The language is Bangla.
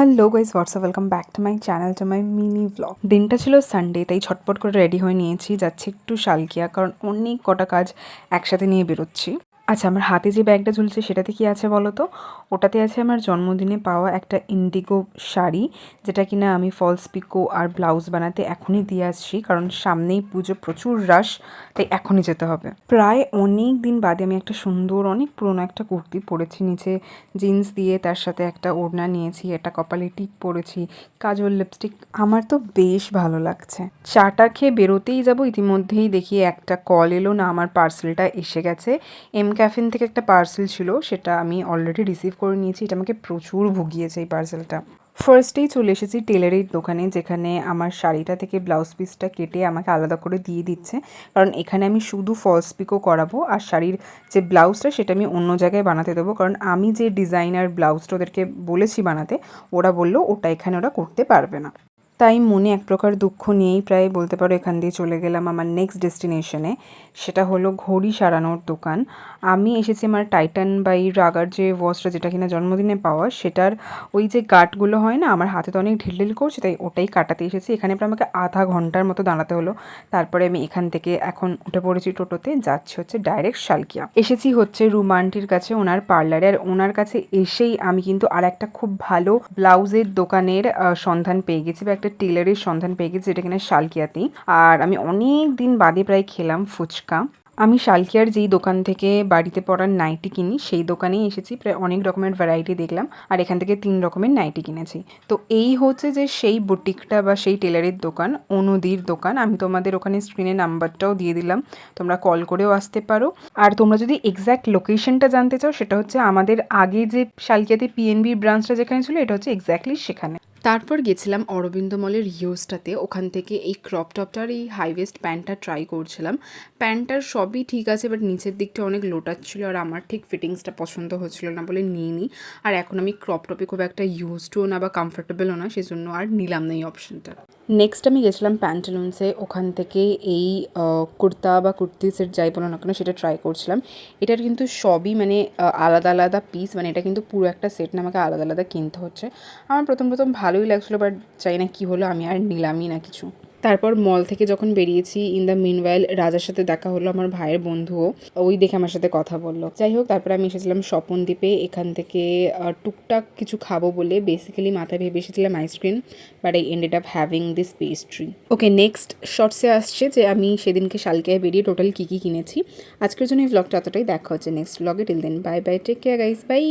Hello guys WhatsApp welcome back to my channel to my mini vlog দিনটা ছিল সানডে তাই ছটপট করে রেডি হয়ে নিয়েছি। যাচ্ছি একটু শালকিয়া, কারণ অনেক কটা কাজ একসাথে নিয়ে বেরোচ্ছি। আচ্ছা আমার হাতে যে ব্যাগটা ঝুলছে সেটাতে কি আছে বলো তো? ওটাতে আছে আমার জন্মদিনে পাওয়া একটা ইন্ডিগো শাড়ি, যেটা কিনা আমি ফলস পিকো আর ব্লাউজ বানাতে এখনই দিয়ে আসছি, কারণ সামনেই পুজো, প্রচুর রাশ তাই এখনই যেতে হবে। প্রায় অনেক দিন বাদে আমি একটা সুন্দর, অনেক পুরনো একটা কুর্তি পরেছি, নিচে জিন্স দিয়ে তার সাথে একটা ওড়না নিয়েছি, একটা কপালে টিপ পরেছি, কাজল লিপস্টিক আমার তো বেশ ভালো লাগছে। চাটা খেয়ে বেরোতেই যাব, ইতিমধ্যেই দেখি একটা কল এলো, না, আমার পার্সেলটা এসে গেছে। এম ক্যাফিন থেকে একটা পার্সেল ছিল, সেটা আমি অলরেডি রিসিভ করে নিয়েছি। এটা আমাকে প্রচুর ভুগিয়েছে এই পার্সেলটা। ফার্স্টেই চলে এসেছি টেলারের দোকানে, যেখানে আমার শাড়িটা থেকে ব্লাউজ পিসটা কেটে আমাকে আলাদা করে দিয়ে দিচ্ছে। কারণ এখানে আমি শুধু ফলস পিকও করাবো, আর শাড়ির যে ব্লাউজটা সেটা আমি অন্য জায়গায় বানাতে দেবো। কারণ আমি যে ডিজাইনার ব্লাউজটা ওদেরকে বলেছি বানাতে, ওরা বলল, ওটা এখানে ওরা করতে পারবে না। তাই মনে এক প্রকার দুঃখ নিয়েই প্রায় বলতে পারো এখান দিয়ে চলে গেলাম আমার নেক্সট ডেস্টিনেশনে সেটা হলো ঘড়ি সারানোর দোকান। আমি এসেছি আমার টাইটান বাই রাগার যে ওয়াচটা যেটা কিনা জন্মদিনে পাওয়া, সেটার ওই যে গার্ডগুলো হয় না, আমার হাতে তো অনেক ঢিলঢিল করছে, তাই ওটাই কাটাতে এসেছি। এখানে প্রায় আমাকে আধা ঘণ্টার মতো দাঁড়াতে হলো। তারপরে আমি এখান থেকে এখন উঠে পড়েছি টোটোতে, যাচ্ছে হচ্ছে ডাইরেক্ট শালকিয়া। এসেছি হচ্ছে রুমান্টির কাছে, ওনার পার্লারে আর ওনার কাছে এসেই আমি কিন্তু আর একটা খুব ভালো ব্লাউজের দোকানের সন্ধান পেয়ে গেছি বা একটা টেলারের সন্ধান পেয়ে গেছি, যেটা কিনা শালকিয়াতেই। আর আমি অনেক দিন বাদে প্রায় খেলাম ফুচকা। আমি শালকিয়ার যেই দোকান থেকে বাড়িতে পরার নাইটি কিনি, সেই দোকানেই এসেছি, প্রায় অনেক রকমের ভ্যারাইটি দেখলাম, আর এখান থেকে তিন রকমের নাইটি কিনেছি। তো এই হচ্ছে যে সেই বুটিকটা বা সেই টেলারের দোকান, অনুদির দোকান। আমি তোমাদের ওখানে স্ক্রিনে নাম্বারটাও দিয়ে দিলাম, তোমরা কল করেও আসতে পারো। আর তোমরা যদি এক্স্যাক্ট লোকেশনটা জানতে চাও, সেটা হচ্ছে আমাদের আগে যে শালকিয়াতে পিএনবি ব্রাঞ্চটা যেখানে ছিল, এটা হচ্ছে এক্স্যাক্টলি সেখানে। তারপর গেছিলাম অরবিন্দ মলের ইউজটাতে ওখান থেকে এই ক্রপ টপটার এই হাইওয়েস্ট প্যান্টটা ট্রাই করছিলাম। প্যান্টটার সবই ঠিক আছে বাট নিচের দিকটা অনেক লোটাচ্ছিল আর আমার ঠিক ফিটিংসটা পছন্দ হচ্ছিল না বলে নিয়ে নিই আর এখন আমি ক্রপ টপে খুব একটা ইউজডও না বা কমফোর্টেবলও না, সেজন্য আর নিলাম না এই অপশনটা নেক্সট আমি গেছিলাম প্যান্টালুন্সে ওখান থেকে এই কুর্তা বা কুর্তি সেট যাই বলো না কেন, সেটা ট্রাই করছিলাম। এটার কিন্তু সবই মানে আলাদা আলাদা পিস মানে এটা কিন্তু পুরো একটা সেট না, আমাকে আলাদা আলাদা কিনতে হচ্ছে। আমার প্রথম প্রথম ভালোই লাগছিল বাট চাই না কী হলো, আমি আর নিলামই না কিছু। তারপর মল থেকে যখন বেরিয়েছি ইন দ্য মিনওয়াইল রাজার সাথে দেখা হলো আমার ভাইয়ের বন্ধুও, ওই দেখে আমার সাথে কথা বলল। যাই হোক, তারপরে আমি এসেছিলাম স্বপনদ্বীপে এখান থেকে টুকটাক কিছু খাব বলে বেসিক্যালি মাথায় ভেবে এসেছিলাম ice cream but I ended up having this pastry okay next শর্টসে আসছে যে আমি সেদিনকে শালকায় বেরিয়ে টোটাল কী কী কিনেছি। আজকের জন্য এই ভ্লগটা এতটাই, দেখা হচ্ছে next ভ্লগে till then bye bye take care guys bye